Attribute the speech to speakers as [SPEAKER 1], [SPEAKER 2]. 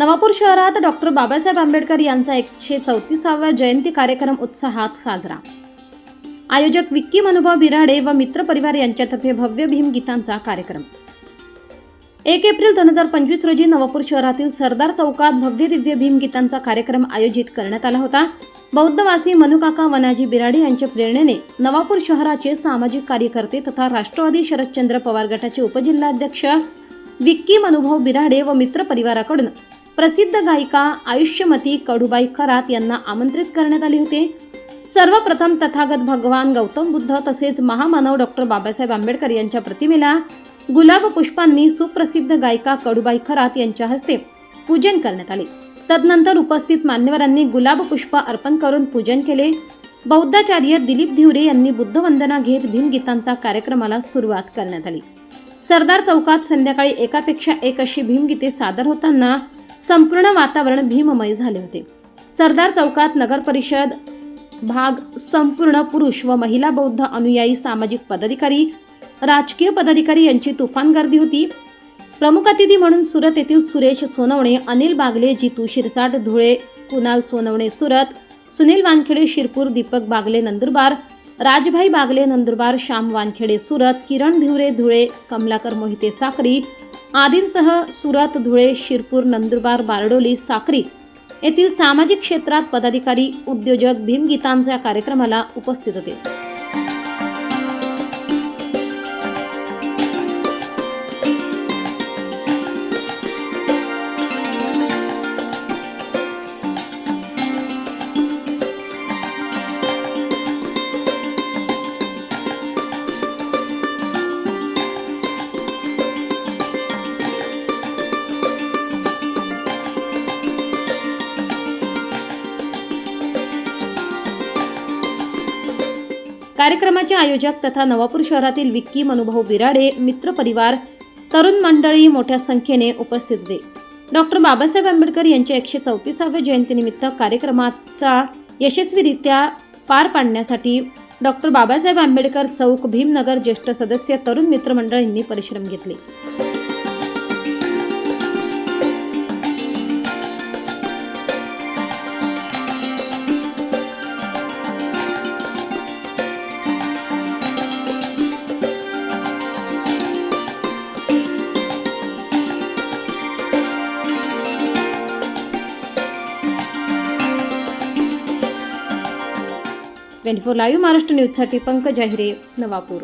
[SPEAKER 1] नवापूर शहरात डॉक्टर बाबासाहेब आंबेडकर यांचा एकशे चौतीसावा जयंती कार्यक्रम उत्साहात साजरा. आयोजक विक्की मनुभाव बिराडे व मित्रपरिवार यांच्यातर्फे भव्य भीम गीतांचा कार्यक्रम. एक एप्रिल दोन हजार पंचवीस रोजी नवापूर शहरातील सरदार चौकात भव्य दिव्य भीम गीतांचा कार्यक्रम आयोजित करण्यात आला होता. बौद्धवासी मनुकाका वनाजी बिराडे यांच्या प्रेरणेने नवापूर शहराचे सामाजिक कार्यकर्ते तथा राष्ट्रवादी शरदचंद्र पवार गटाचे उपजिल्हाध्यक्ष विक्की मनुभाव बिराडे व मित्र परिवाराकडून प्रसिद्ध गायिका आयुष्यमती कडूबाई खरात यांना आमंत्रित करण्यात आले होते. सर्वप्रथम तथागत भगवान गौतम बुद्ध तसेच महामानव डॉक्टर बाबासाहेब आंबेडकर यांच्या प्रतिमेला गुलाब पुष्पांनी सुप्रसिद्ध गायिका कडूबाई खरात यांच्या हस्ते पूजन करण्यात आले. तदनंतर उपस्थित मान्यवरांनी गुलाब पुष्प अर्पण करून पूजन केले. बौद्धाचार्य दिलीप धिवरे यांनी बुद्धवंदना घेत भीमगीतांचा कार्यक्रमाला सुरुवात करण्यात आली. सरदार चौकात संध्याकाळी एकापेक्षा एक अशी भीमगीते सादर होताना संपूर्ण वातावरण भीममय झाले होते. सरदार चौकात नगर परिषद भाग संपूर्ण पुरुष व महिला बौद्ध अनुयायी सामाजिक पदाधिकारी राजकीय पदाधिकारी यांची तुफान गर्दी होती. प्रमुख अतिथी म्हणून सुरत येथील सुरेश सोनवणे अनिल बागले जितू शिरसाट धुळे कुणाल सोनवणे सुरत सुनील वानखेडे शिरपूर दीपक बागले नंदुरबार राजभाई बागले नंदुरबार श्याम वानखेडे सुरत किरण धिवरे धुळे कमलाकर मोहिते साखरी आदींसह सुरत धुळे शिरपूर नंदुरबार बारडोली साक्री येथील सामाजिक क्षेत्रात पदाधिकारी उद्योजक भीमगीतांच्या कार्यक्रमाला उपस्थित होते. कार्यक्रमाचे आयोजक तथा नवापूर शहरातील विक्की मनुभाऊ बिराडे मित्र परिवार तरुण मंडळी मोठ्या संख्येने उपस्थित होते. डॉक्टर बाबासाहेब आंबेडकर यांच्या एकशे चौतीसाव्या जयंतीनिमित्त कार्यक्रमाचा यशस्वीरित्या पार पाडण्यासाठी डॉक्टर बाबासाहेब आंबेडकर चौक भीमनगर ज्येष्ठ सदस्य तरुण मित्रमंडळ यांनी परिश्रम घेतले. ट्वेंटी फोर लाईव्ह महाराष्ट्र न्यूजसाठी पंकज जाहिरे नवापूर.